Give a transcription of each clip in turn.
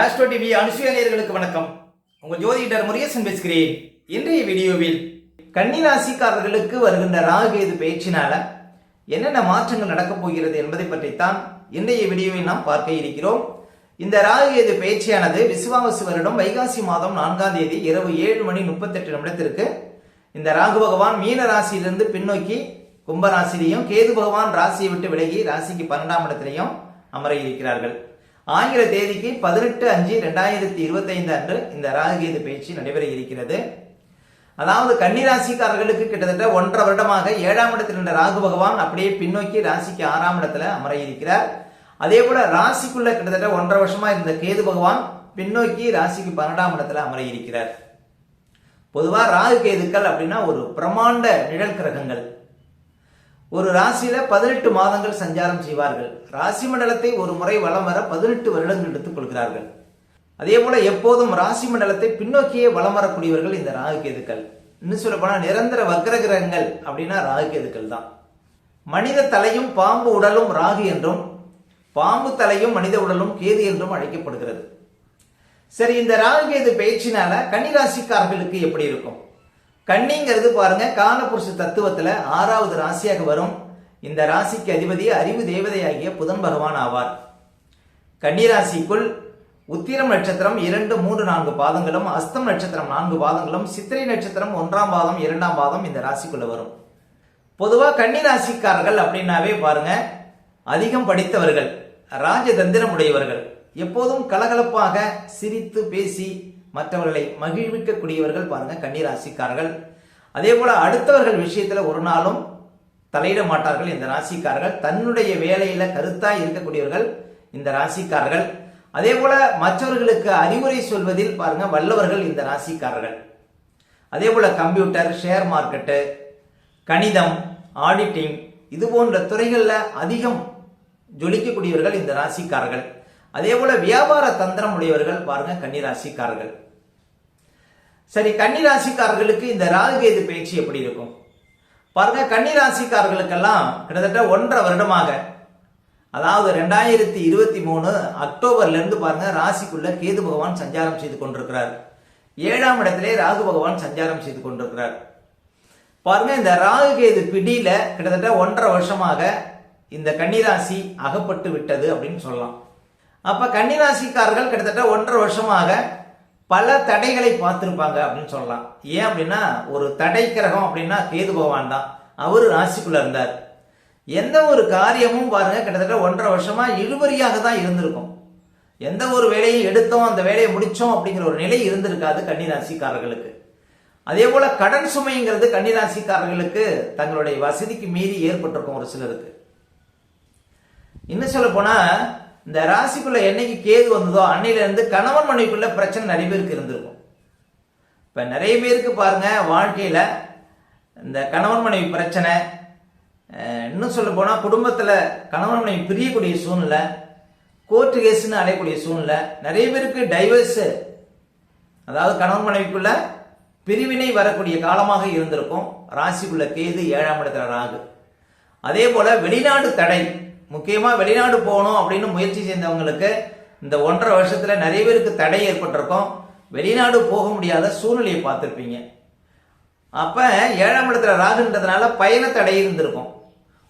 Astro TV அனுசுயானியர்களுக்கு வணக்கம். உங்கள் ஜோதிடர் முருகேசன் பேசுகிறேன். இன்றைய வீடியோவில் கன்னி ராசிக்காரர்களுக்கு வருகின்ற ராகுகேது பேச்சினால என்னென்ன மாற்றங்கள் நடக்கப் போகிறது என்பதை பற்றித்தான் இன்றைய வீடியோவில் நாம் பார்க்க இருக்கிறோம். இந்த ராகுகேது பேச்சியானது விசுவாவசு வருடம் வைகாசி மாதம் நான்காம் தேதி இரவு ஏழு மணி முப்பத்தெட்டு நிமிடத்திற்கு. இந்த ராகு பகவான் மீன ராசியிலிருந்து பின்னோக்கி கும்பராசிரியையும் கேது பகவான் ராசியை விட்டு விலகி ராசிக்கு பன்னெண்டாம் இடத்திலையும் அமர இருக்கிறார்கள். ஆங்கில தேதிக்கு பதினெட்டு அஞ்சு ரெண்டாயிரத்தி இருபத்தைந்து அன்று இந்த ராகுகேது பயிற்சி நடைபெற இருக்கிறது. அதாவது கன்னிராசிக்காரர்களுக்கு கிட்டத்தட்ட ஒன்றரை வருடமாக ஏழாம் இடத்தில் இருந்த ராகு பகவான் அப்படியே பின்னோக்கி ராசிக்கு ஆறாம் இடத்துல அமர இருக்கிறார். அதே போல ராசிக்குள்ள கிட்டத்தட்ட ஒன்றரை வருஷமா இருந்த கேது பகவான் பின்னோக்கி ராசிக்கு பன்னெண்டாம் இடத்துல அமர இருக்கிறார். பொதுவா ராகு கேதுக்கள் அப்படின்னா ஒரு பிரமாண்ட நிழல் கிரகங்கள். ஒரு ராசியில பதினெட்டு மாதங்கள் சஞ்சாரம் செய்வார்கள். ராசி மண்டலத்தை ஒரு முறை வலம் வர பதினெட்டு வருடங்கள் எடுத்துக் கொள்கிறார்கள். அதே போல எப்போதும் ராசி மண்டலத்தை பின்னோக்கியே வலம் வரக்கூடியவர்கள் இந்த ராகுகேதுக்கள் இன்னும் சொல்ல போனா நிரந்தர வக்ர கிரகங்கள் அப்படின்னா ராகுகேதுக்கள் தான். மனித தலையும் பாம்பு உடலும் ராகு என்றும் பாம்பு தலையும் மனித உடலும் கேது என்றும் அழைக்கப்படுகிறது. சரி இந்த ராகுகேது பயிற்சினால கன்னிராசிக்காரர்களுக்கு எப்படி இருக்கும்? கன்னிங்கிறது பாருங்க காலபுருஷ தத்துவத்துல ஆறாவது ராசியாக வரும். இந்த ராசிக்கு அதிபதி அறிவு தேவதையாகிய புதன் பகவான் ஆவார். கன்னிராசிக்குள் உத்திரம் நட்சத்திரம் இரண்டு மூன்று நான்கு பாதங்களும் அஸ்தம் நட்சத்திரம் நான்கு பாதங்களும் சித்திரை நட்சத்திரம் ஒன்றாம் பாதம் இரண்டாம் பாதம் இந்த ராசிக்குள்ள வரும். பொதுவாக கன்னி ராசிக்காரர்கள் அப்படின்னாவே பாருங்க அதிகம் படித்தவர்கள் ராஜதந்திரம் உடையவர்கள். எப்போதும் கலகலப்பாக சிரித்து பேசி மற்றவர்களை மகிழ்விக்கக்கூடியவர்கள் பாருங்க கன்னிராசிக்காரர்கள். அதே போல அடுத்தவர்கள் விஷயத்துல ஒரு நாளும் தலையிட மாட்டார்கள் இந்த ராசிக்காரர்கள். தன்னுடைய வேலையில கருத்தாக இருக்கக்கூடியவர்கள் இந்த ராசிக்காரர்கள். அதே போல மற்றவர்களுக்கு அறிவுரை சொல்வதில் பாருங்க வல்லவர்கள் இந்த ராசிக்காரர்கள். அதே போல கம்ப்யூட்டர் ஷேர் மார்க்கெட்டு கணிதம் ஆடிட்டிங் இது போன்ற துறைகளில் அதிகம் ஜொலிக்கக்கூடியவர்கள் இந்த ராசிக்காரர்கள். அதே போல வியாபார தந்திரம் உடையவர்கள் பாருங்க கன்னிராசிக்காரர்கள். சரி கன்னி ராசிக்காரர்களுக்கு இந்த ராகுகேது பயிற்சி எப்படி இருக்கும்? பாருங்க கன்னி ராசிக்காரர்களுக்கெல்லாம் கிட்டத்தட்ட ஒன்றரை வருடமாக அதாவது ரெண்டாயிரத்தி இருபத்தி மூணு அக்டோபர்ல இருந்து பாருங்க ராசிக்குள்ள கேது பகவான் சஞ்சாரம் செய்து கொண்டிருக்கிறார். ஏழாம் இடத்திலே ராகு பகவான் சஞ்சாரம் செய்து கொண்டிருக்கிறார். பாருங்க இந்த ராகு கேது பிடியில கிட்டத்தட்ட ஒன்றரை வருஷமாக இந்த கன்னிராசி அகப்பட்டு விட்டது அப்படின்னு சொல்லலாம். அப்ப கன்னிராசிக்காரர்கள் கிட்டத்தட்ட ஒன்றரை வருஷமாக பல தடைகளை பார்த்துருப்பாங்க அப்படின்னு சொல்லலாம். ஏன் அப்படின்னா ஒரு தடை கிரகம் அப்படின்னா கேது பகவான் தான். அவர் ராசிக்குள்ள இருந்தார். எந்த ஒரு காரியமும் பாருங்க கிட்டத்தட்ட ஒன்றரை வருஷமா இழுபறியாக தான் இருந்திருக்கும். எந்த ஒரு வேலையை எடுத்தோம் அந்த வேலையை முடித்தோம் அப்படிங்கிற ஒரு நிலை இருந்திருக்காது கன்னிராசிக்காரர்களுக்கு. அதே போல கடன் சுமைங்கிறது கன்னிராசிக்காரர்களுக்கு தங்களுடைய வசதிக்கு மீறி ஏற்பட்டிருக்கும் ஒரு சிலருக்கு. இன்னும் சொல்ல போனா இந்த ராசிக்குள்ள என்னைக்கு கேது வந்ததோ அன்னையில இருந்து கணவன் மனைவிக்குள்ள பிரச்சனை நிறைய பேருக்கு இருந்திருக்கும். இப்ப நிறைய பேருக்கு பாருங்க வாழ்க்கையில இந்த கணவன் மனைவி பிரச்சனை இன்னும் சொல்ல போனா குடும்பத்துல கணவன் மனைவி பிரியக்கூடிய சூழ்நிலை கோர்ட்டு கேஸ்ன்னு அடையக்கூடிய சூழ்நிலை நிறைய பேருக்கு டைவர்ஸ் அதாவது கணவன் மனைவிக்குள்ள பிரிவினை வரக்கூடிய காலமாக இருந்திருக்கும். ராசிக்குள்ள கேது ஏழாம் இடத்துல ராகு. அதே போல வெளிநாடு தடை முக்கியமா வெளிநாடு போகணும் அப்படின்னு முயற்சி செய்தவங்களுக்கு இந்த ஒன்றரை வருஷத்துல நிறைய பேருக்கு தடை ஏற்பட்டிருக்கும். வெளிநாடு போக முடியாத சூழ்நிலையை பார்த்துருப்பீங்க. அப்ப ஏழாம் இடத்துல ராகுன்றதுனால பயண தடை இருந்திருக்கும்.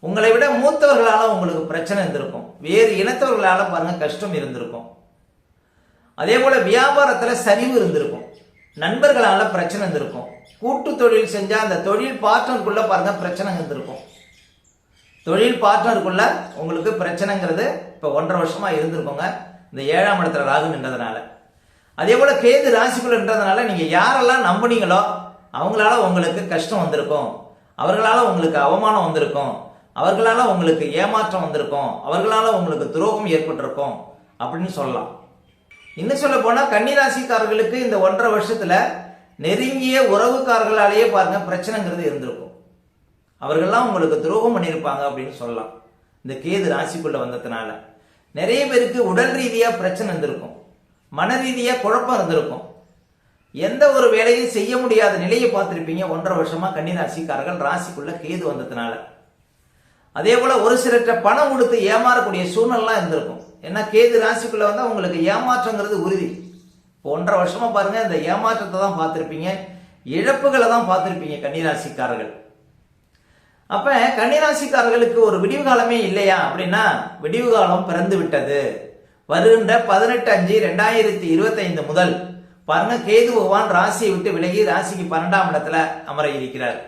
உங்களை விட மூத்தவர்களால உங்களுக்கு பிரச்சனை இருந்திருக்கும். வேறு இனத்தவர்களால பாருங்க கஷ்டம் இருந்திருக்கும். அதே போல வியாபாரத்துல சரிவு இருந்திருக்கும். நண்பர்களால பிரச்சனை இருந்திருக்கும். கூட்டு தொழில் செஞ்சா அந்த தொழில் பார்ட்னருக்குள்ள பாருங்க பிரச்சனை இருந்திருக்கும். தொழில் பார்ட்னருக்குள்ள உங்களுக்கு பிரச்சனைங்கிறது இப்போ ஒன்றரை வருஷமா இருந்திருக்கோங்க. இந்த ஏழாம் இடத்துல ராகு நின்றதுனால. அதே போல கேது ராசிக்குள்ள நின்றதுனால நீங்க யாரெல்லாம் நம்புனீங்களோ அவங்களால உங்களுக்கு கஷ்டம் வந்திருக்கும். அவர்களால உங்களுக்கு அவமானம் வந்திருக்கும். அவர்களால உங்களுக்கு ஏமாற்றம் வந்திருக்கும். அவர்களால உங்களுக்கு துரோகம் ஏற்பட்டிருக்கும் அப்படின்னு சொல்லலாம். இன்னும் சொல்ல போனா கன்னிராசிக்காரர்களுக்கு இந்த ஒன்றரை வருஷத்துல நெருங்கிய உறவுக்காரர்களாலேயே பாருங்க பிரச்சனைங்கிறது இருந்திருக்கும். அவர்கள்லாம் உங்களுக்கு துரோகம் பண்ணியிருப்பாங்க அப்படின்னு சொல்லலாம். இந்த கேது ராசிக்குள்ள வந்ததுனால. நிறைய பேருக்கு உடல் ரீதியாக பிரச்சனை இருந்திருக்கும். மன ரீதியாக குழப்பம் இருந்திருக்கும். எந்த ஒரு வேலையும் செய்ய முடியாத நிலையை பார்த்துருப்பீங்க. ஒன்றரை வருஷமா கன்னிராசிக்காரர்கள் ராசிக்குள்ள கேது வந்ததுனால. அதே போல ஒரு சிலர்கிட்ட பணம் கொடுத்து ஏமாறக்கூடிய சூழ்நிலாம் இருந்திருக்கும். ஏன்னா கேது ராசிக்குள்ள வந்தால் உங்களுக்கு ஏமாற்றங்கிறது உறுதி. இப்போ ஒன்றரை வருஷமா பாருங்க இந்த ஏமாற்றத்தை தான் பார்த்துருப்பீங்க. இழப்புகளை தான் பார்த்துருப்பீங்க கன்னிராசிக்காரர்கள் அப்ப கன்னிராசிக்காரர்களுக்கு ஒரு விடிவு காலமே இல்லையா? அப்படின்னா விடிவு காலம் பிறந்து விட்டது. வருகின்ற பதினெட்டு அஞ்சு ரெண்டாயிரத்தி இருபத்தைந்து முதல் பாருங்க கேது பகவான் ராசியை விட்டு விலகி ராசிக்கு பன்னெண்டாம் இடத்துல அமர இருக்கிறார்.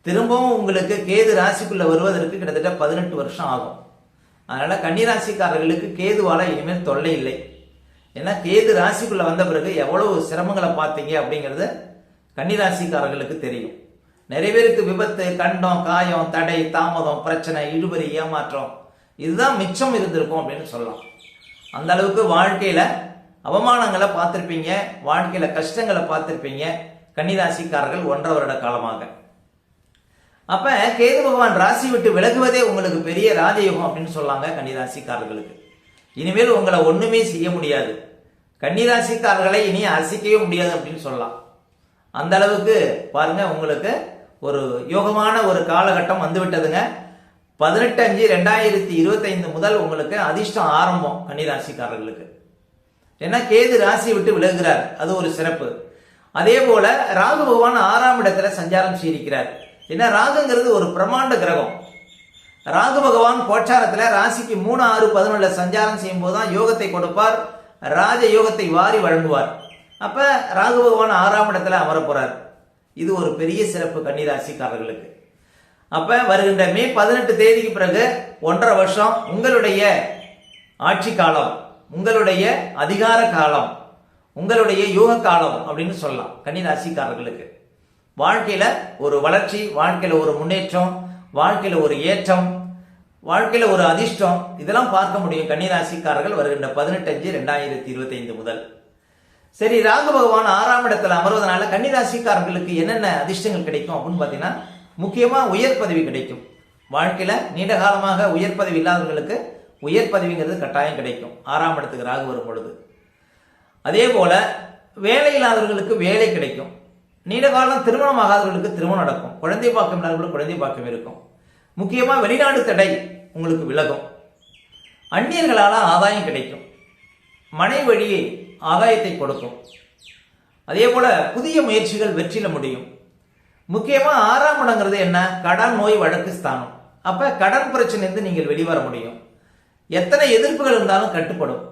திரும்பவும் உங்களுக்கு கேது ராசிக்குள்ள வருவதற்கு கிட்டத்தட்ட பதினெட்டு வருஷம் ஆகும். அதனால கன்னிராசிக்காரர்களுக்கு கேதுவால இனிமேல் தொல்லை இல்லை. ஏன்னா கேது ராசிக்குள்ள வந்த பிறகு எவ்வளவு சிரமங்களை பார்த்தீங்க அப்படிங்கிறது கன்னிராசிக்காரர்களுக்கு தெரியும். நிறைய பேருக்கு விபத்து கண்டம் காயம் தடை தாமதம் பிரச்சனை இழுபறி ஏமாற்றம். இதுதான் மிச்சம் இருந்திருக்கும் அப்படின்னு சொல்லலாம். அந்த அளவுக்கு வாழ்க்கையில அவமானங்களை பார்த்துருப்பீங்க வாழ்க்கையில கஷ்டங்களை பார்த்துருப்பீங்க கன்னிராசிக்காரர்கள் ஒன்றரை வருட காலமாக. அப்ப கேது பகவான் ராசி விட்டு விலகுவதே உங்களுக்கு பெரிய ராஜயோகம் அப்படின்னு சொல்லாங்க கன்னிராசிக்காரர்களுக்கு. இனிமேல் உங்களை ஒண்ணுமே செய்ய முடியாது. கன்னிராசிக்காரர்களை இனி அசைக்கவே முடியாது அப்படின்னு சொல்லலாம். அந்த அளவுக்கு பாருங்க உங்களுக்கு ஒரு யோகமான ஒரு காலகட்டம் வந்துவிட்டதுங்க. பதினெட்டு அஞ்சு ரெண்டாயிரத்தி இருபத்தைந்து முதல் உங்களுக்கு அதிர்ஷ்டம் ஆரம்பம் கன்னிராசிக்காரர்களுக்கு. ஏன்னா கேது ராசியை விட்டு விலகுகிறார். அது ஒரு சிறப்பு. அதே போல ராகு பகவான் ஆறாம் இடத்துல சஞ்சாரம் செய்திருக்கிறார். ஏன்னா ராகுங்கிறது ஒரு பிரமாண்ட கிரகம். ராகு பகவான் கோச்சாரத்தில் ராசிக்கு மூணு ஆறு பதினொன்றுல சஞ்சாரம் செய்யும் போதுதான் யோகத்தை கொடுப்பார். ராஜ யோகத்தை வாரி வழங்குவார். அப்ப ராகு பகவான் ஆறாம் இடத்துல அமர போறார். இது ஒரு பெரிய சிறப்பு கன்னிராசிக்காரர்களுக்கு. அப்ப வருகின்ற மே பதினெட்டு தேதிக்கு பிறகு ஒன்றரை வருஷம் உங்களுடைய ஆட்சி காலம் உங்களுடைய அதிகார காலம் உங்களுடைய யோக காலம் அப்படின்னு சொல்லலாம் கன்னிராசிக்காரர்களுக்கு. வாழ்க்கையில ஒரு வளர்ச்சி வாழ்க்கையில ஒரு முன்னேற்றம் வாழ்க்கையில ஒரு ஏற்றம் வாழ்க்கையில ஒரு அதிர்ஷ்டம் இதெல்லாம் பார்க்க முடியும் கன்னிராசிக்காரர்கள் வருகின்ற பதினெட்டு அஞ்சு ரெண்டாயிரத்தி இருபத்தி ஐந்து முதல். சரி ராகு பகவான் ஆறாம் இடத்துல அமர்வதனால கன்னிராசிக்காரர்களுக்கு என்னென்ன அதிர்ஷ்டங்கள் கிடைக்கும் அப்படின்னு பார்த்தீங்கன்னா முக்கியமாக உயர் பதவி கிடைக்கும். வாழ்க்கையில் நீண்ட காலமாக உயர் பதவி இல்லாதவர்களுக்கு உயர் பதவிங்கிறது கட்டாயம் கிடைக்கும். ஆறாம் இடத்துக்கு ராகு வரும் பொழுது. அதே போல வேலை இல்லாதவர்களுக்கு வேலை கிடைக்கும். நீண்ட காலம் திருமணம் ஆகாதவர்களுக்கு திருமணம் நடக்கும். குழந்தை பாக்கம் இல்லாதவர்களுக்கு குழந்தை பாக்கம் இருக்கும். முக்கியமாக வெளிநாடு தடை உங்களுக்கு விலகும். அந்நியர்களால் ஆதாயம் கிடைக்கும். மனை வழியை ஆதாயத்தை கொடுக்கும். அதே போல புதிய முயற்சிகள் வெற்றில முடியும். முக்கியமா ஆறாம் இடங்கிறது என்ன? கடன் நோய் வழக்கு ஸ்தானம். அப்ப கடன் பிரச்சனையிலிருந்து நீங்கள் வெளிவர முடியும். எத்தனை எதிர்ப்புகள் இருந்தாலும் கட்டுப்படும்.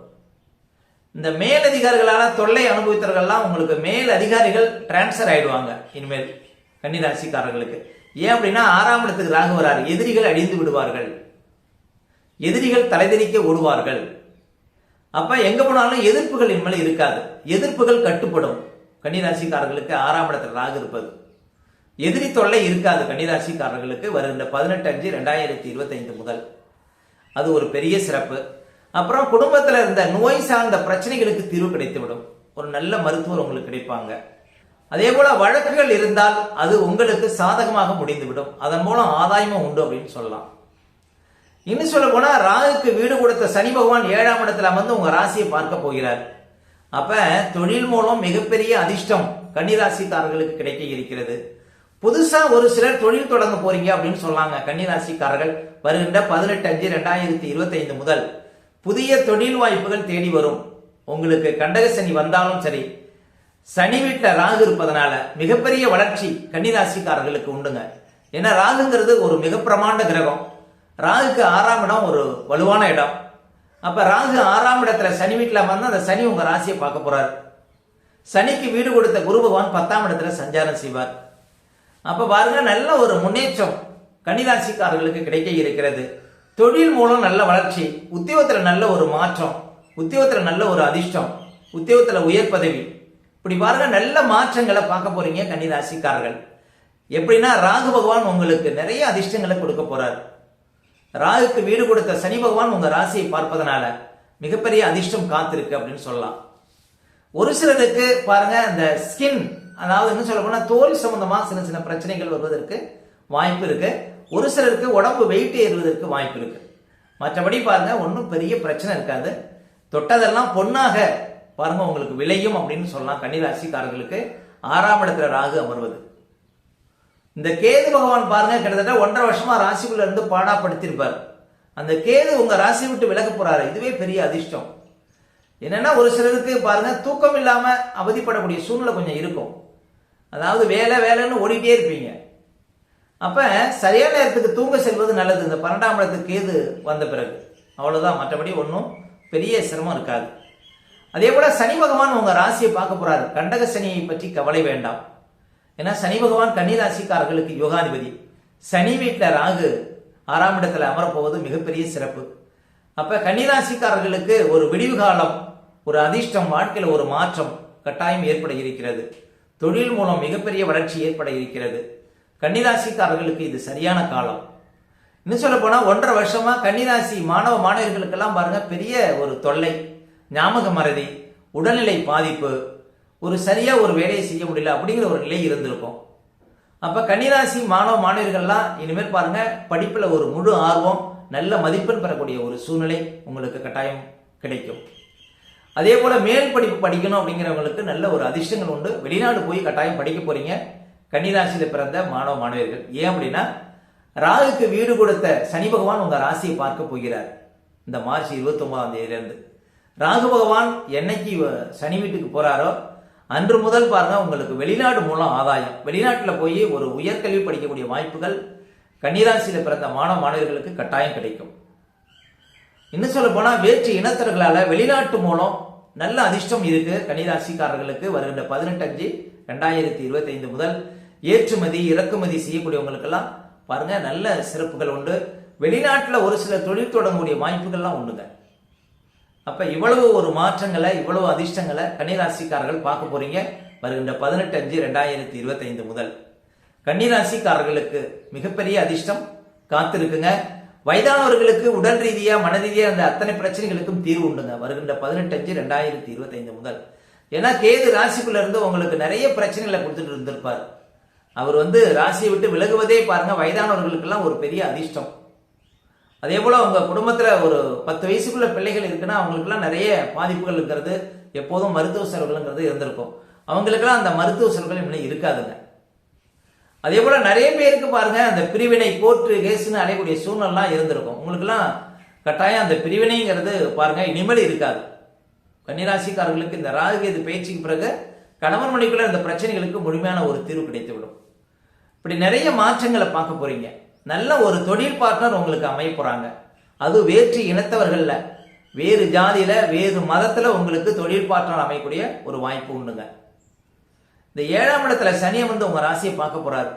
இந்த மேலதிகாரிகளால தொல்லை அனுபவித்தவர்கள்லாம் உங்களுக்கு மேல் அதிகாரிகள் டிரான்ஸ்ஃபர் ஆயிடுவாங்க இனிமேல் கன்னிராசிக்காரர்களுக்கு. ஏன் அப்படின்னா ஆறாம் இடத்துக்கு ராகு வராரு. எதிரிகள் அழிந்து விடுவார்கள். எதிரிகள் தலைதெறிக்க ஓடுவார்கள். அப்ப எங்க போனாலும் எதிர்ப்புகள் இனிமேல் இருக்காது. எதிர்ப்புகள் கட்டுப்படும். கன்னிராசிக்காரர்களுக்கு ஆறாம் இடத்துல ராகு இருப்பது. எதிரி தொல்லை இருக்காது கன்னிராசிக்காரர்களுக்கு. வருகின்ற பதினெட்டு அஞ்சு ரெண்டாயிரத்தி இருபத்தைந்து முதல். அது ஒரு பெரிய சிறப்பு. அப்புறம் குடும்பத்தில் இருந்த நோய் சார்ந்த பிரச்சனைகளுக்கு தீர்வு கிடைத்துவிடும். ஒரு நல்ல மருத்துவர் உங்களுக்கு கிடைப்பாங்க. அதே போல வழக்குகள் இருந்தால் அது உங்களுக்கு சாதகமாக முடிந்துவிடும். அதன் மூலம் ஆதாயமும் உண்டு அப்படின்னு சொல்லலாம். இன்னும் சொல்ல போனா ராகுக்கு வீடு கொடுத்த சனி பகவான் ஏழாம் இடத்துல அமர்ந்து உங்க ராசியை பார்க்க போகிறார். அப்ப தொழில் மூலம் மிகப்பெரிய அதிர்ஷ்டம் கன்னிராசிக்காரர்களுக்கு கிடைக்க இருக்கிறது. புதுசா ஒரு சிலர் தொழில் தொடங்க போறீங்க அப்படின்னு சொன்னாங்க கன்னிராசிக்காரர்கள். வருகின்ற பதினெட்டு அஞ்சு ரெண்டாயிரத்தி இருபத்தி ஐந்து முதல் புதிய தொழில் வாய்ப்புகள் தேடி வரும். உங்களுக்கு கண்டக சனி வந்தாலும் சரி சனி வீட்டில் ராகு இருப்பதனால மிகப்பெரிய வளர்ச்சி கன்னிராசிக்காரர்களுக்கு உண்டுங்க. ஏன்னா ராகுங்கிறது ஒரு மிக பிரமாண்ட கிரகம். ராகுக்கு ஆறாம் இடம் ஒரு வலுவான இடம். அப்ப ராகு ஆறாம் இடத்துல சனி வீட்டில் வந்து அந்த சனி உங்க ராசியை பார்க்க போறாரு. சனிக்கு வீடு கொடுத்த குரு பகவான் பத்தாம் இடத்துல சஞ்சாரம் செய்வார். அப்ப பாருங்க நல்ல ஒரு முன்னேற்றம் கன்னிராசிக்காரர்களுக்கு கிடைக்க இருக்கிறது. தொழில் மூலம் நல்ல வளர்ச்சி உத்தியோகத்தில் நல்ல ஒரு மாற்றம் உத்தியோகத்தில் நல்ல ஒரு அதிர்ஷ்டம் உத்தியோகத்தில் உயர் பதவி. இப்படி பாருங்க நல்ல மாற்றங்களை பார்க்க போறீங்க கன்னிராசிக்காரர்கள். எப்படின்னா ராகு பகவான் உங்களுக்கு நிறைய அதிர்ஷ்டங்களை கொடுக்க போறாரு. ராகுக்கு வீடு கொடுத்த சனி பகவான் உங்க ராசியை பார்ப்பதனால மிகப்பெரிய அதிர்ஷ்டம் காத்திருக்கு அப்படின்னு சொல்லலாம். ஒரு சிலருக்கு பாருங்க இந்த ஸ்கின் அதாவது என்ன சொல்ல போனா தோல் சம்பந்தமா சின்ன சின்ன பிரச்சனைகள் வருவதற்கு வாய்ப்பு இருக்கு. ஒரு சிலருக்கு உடம்பு வெயிட் ஏறுவதற்கு வாய்ப்பு இருக்கு. மற்றபடி பாருங்க ஒன்றும் பெரிய பிரச்சனை இருக்காது. தொட்டதெல்லாம் பொண்ணாக பாருங்க உங்களுக்கு விளையும் அப்படின்னு சொல்லலாம் கன்னிராசிக்காரர்களுக்கு. ஆறாம் இடத்துல ராகு அமர்வது. இந்த கேது பகவான் பாருங்க கிட்டத்தட்ட ஒன்றரை வருஷமா ராசிக்குள்ள இருந்து பாடாப்படுத்தியிருப்பார் அந்த கேது உங்க ராசி விட்டு விலக போறாரு. இதுவே பெரிய அதிர்ஷ்டம். என்னன்னா ஒரு சிலருக்கு பாருங்க தூக்கம் இல்லாம அவதிப்படக்கூடிய சூழ்நிலை கொஞ்சம் இருக்கும். அதாவது வேலை வேலைன்னு ஓடிட்டே இருப்பீங்க. அப்ப சரியான நேரத்துக்கு தூங்க செல்வது நல்லது. இந்த பன்னெண்டாம் இடத்துக்கு கேது வந்த பிறகு. அவ்வளவுதான். மற்றபடி ஒன்றும் பெரிய சிரமம் இருக்காது. அதே போல சனி பகவான் உங்க ராசியை பார்க்க போறாரு. கண்டக சனியை பற்றி கவலை வேண்டாம். ஏன்னா சனி பகவான் கன்னிராசிக்காரர்களுக்கு யோகாதிபதி. சனி வீட்டில் ராகு ஆறாம் இடத்துல அமரப்போவது மிகப்பெரிய சிறப்பு. அப்போ கன்னிராசிக்காரர்களுக்கு ஒரு விடிவு காலம் ஒரு அதிர்ஷ்டம் வாழ்க்கையில் ஒரு மாற்றம் கட்டாயம் ஏற்பட இருக்கிறது. தொழில் மூலம் மிகப்பெரிய வளர்ச்சி ஏற்பட இருக்கிறது. கன்னிராசிக்காரர்களுக்கு இது சரியான காலம். இன்னும் சொல்ல போனால் ஒன்றரை வருஷமா கன்னிராசி மாணவ மாணவர்களுக்கெல்லாம் பாருங்க பெரிய ஒரு தொல்லை. ஞாபக மறதி உடல்நிலை பாதிப்பு ஒரு சரியாக ஒரு வேலையை செய்ய முடியல அப்படிங்கிற ஒரு நிலை இருந்திருக்கும். அப்போ கன்னிராசி மாணவ மாணவர்கள்லாம் இனிமேல் பாருங்கள் படிப்பில் ஒரு முழு ஆர்வம் நல்ல மதிப்பெண் பெறக்கூடிய ஒரு சூழ்நிலை உங்களுக்கு கட்டாயம் கிடைக்கும். அதே போல் மேல் படிப்பு படிக்கணும் அப்படிங்கிறவங்களுக்கு நல்ல ஒரு அதிர்ஷ்டங்கள் உண்டு. வெளிநாடு போய் கட்டாயம் படிக்க போறீங்க. கன்னிராசியில் பிறந்த மாணவ மாணவர்கள் ஏன் அப்படின்னா ராகுக்கு வீடு கொடுத்த சனி பகவான் உங்கள் ராசியை பார்க்க போகிறார். இந்த மார்ச் இருபத்தொம்பதாம் தேதியிலேருந்து. ராகு பகவான் என்னைக்கு சனி வீட்டுக்கு போறாரோ அன்று முதல் பாருங்க உங்களுக்கு வெளிநாடு மூலம் ஆதாயம். வெளிநாட்டில் போய் ஒரு உயர்கல்வி படிக்கக்கூடிய வாய்ப்புகள் கன்னிராசியில் பிறந்த மாணவ மாணவர்களுக்கு கட்டாயம் கிடைக்கும். இன்னும் சொல்ல போனால் வேற்று இனத்தர்களால் வெளிநாட்டு மூலம் நல்ல அதிர்ஷ்டம் இருக்கு கன்னிராசிக்காரர்களுக்கு வருகின்ற பதினெட்டு அஞ்சு ரெண்டாயிரத்தி இருபத்தி ஐந்து முதல் ஏற்றுமதி இறக்குமதி செய்யக்கூடியவங்களுக்கெல்லாம் பாருங்க நல்ல சிறப்புகள் உண்டு. வெளிநாட்டில் ஒரு சில தொழில் தொடங்கக்கூடிய வாய்ப்புகள்லாம் உண்டுங்க. அப்ப இவ்வளவு ஒரு மாற்றங்களை இவ்வளவு அதிர்ஷ்டங்களை கன்னிராசிக்காரர்கள் பார்க்க போறீங்க. வருகின்ற பதினெட்டு அஞ்சு ரெண்டாயிரத்தி இருபத்தி ஐந்து முதல். கன்னிராசிக்காரர்களுக்கு மிகப்பெரிய அதிர்ஷ்டம் காத்திருக்குங்க. வயதானவர்களுக்கு உடல் ரீதியா மன ரீதியா அந்த அத்தனை பிரச்சனைகளுக்கும் தீர்வு உண்டுங்க. வருகின்ற பதினெட்டு அஞ்சு ரெண்டாயிரத்தி இருபத்தி ஐந்து முதல். ஏன்னா கேது ராசிக்குள்ள இருந்து உங்களுக்கு நிறைய பிரச்சனைகளை கொடுத்துட்டு இருந்திருப்பார். அவர் வந்து ராசியை விட்டு விலகுவதே பாருங்க வயதானவர்களுக்கெல்லாம் ஒரு பெரிய அதிர்ஷ்டம். அதே போல் அவங்க குடும்பத்தில் ஒரு பத்து வயசுக்குள்ள பிள்ளைகள் இருக்குன்னா அவங்களுக்குலாம் நிறைய பாதிப்புகள் இருக்கிறது எப்போதும் மருத்துவ செலவுகள்ங்கிறது இருந்திருக்கும். அவங்களுக்கெல்லாம் அந்த மருத்துவ செலவுகள் இன்னும் இருக்காதுங்க. அதே போல் நிறைய பேருக்கு பாருங்க அந்த பிரிவினை கோர்ட்டு கேஸ்னு அடையக்கூடிய சூழ்நிலாம் இருந்திருக்கும். உங்களுக்குலாம் கட்டாயம் அந்த பிரிவினைங்கிறது பாருங்க இனிமேல் இருக்காது. கன்னிராசிக்காரர்களுக்கு இந்த ராகுகேது பயிற்சிக்கு பிறகு கணவன் மனைக்குள்ள இந்த பிரச்சனைகளுக்கு முழுமையான ஒரு தீர்வு கிடைத்துவிடும். இப்படி நிறைய மாற்றங்களை பார்க்க போறீங்க. நல்ல ஒரு தொழில் பார்ட்னர் உங்களுக்கு அமைய போறாங்க. அது வேற்று இனத்தவர்கள்ல. வேறு ஜாதியில வேறு மதத்துல உங்களுக்கு தொழில் பார்ட்னர் அமையக்கூடிய ஒரு வாய்ப்பு உண்டுங்க. இந்த ஏழாம் இடத்துல சனியை வந்து உங்க ராசியை பார்க்க போறாரு.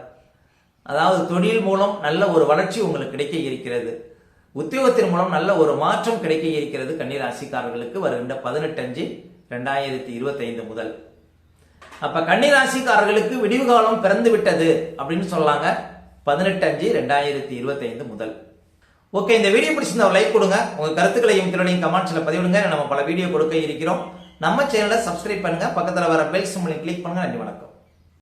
அதாவது தொழில் மூலம் நல்ல ஒரு வளர்ச்சி உங்களுக்கு கிடைக்க இருக்கிறது. உத்தியோகத்தின் மூலம் நல்ல ஒரு மாற்றம் கிடைக்க இருக்கிறது கன்னிராசிக்காரர்களுக்கு வருகின்ற பதினெட்டு அஞ்சு ரெண்டாயிரத்தி இருபத்தைந்து முதல். அப்ப கன்னி ராசிக்காரர்களுக்கு விடிவு காலம் பிறந்து விட்டது அப்படின்னு சொல்லாங்க. பதினெட்டு அஞ்சு ரெண்டாயிரத்தி இருபத்தைந்து முதல். ஓகே இந்த வீடியோ பிடிச்சிருந்தா லைக் கொடுங்க. உங்க கருத்துக்களையும் திறனையும் கமெண்ட்ஸ்ல பதிவிடுங்க. நம்ம பல வீடியோ கொடுக்க இருக்கிறோம். நம்ம சேனலை சப்ஸ்கிரைப் பண்ணுங்க. பக்கத்துல வர பெல் சிம்பிளையும் கிளிக் பண்ணுங்க. நன்றி வணக்கம்.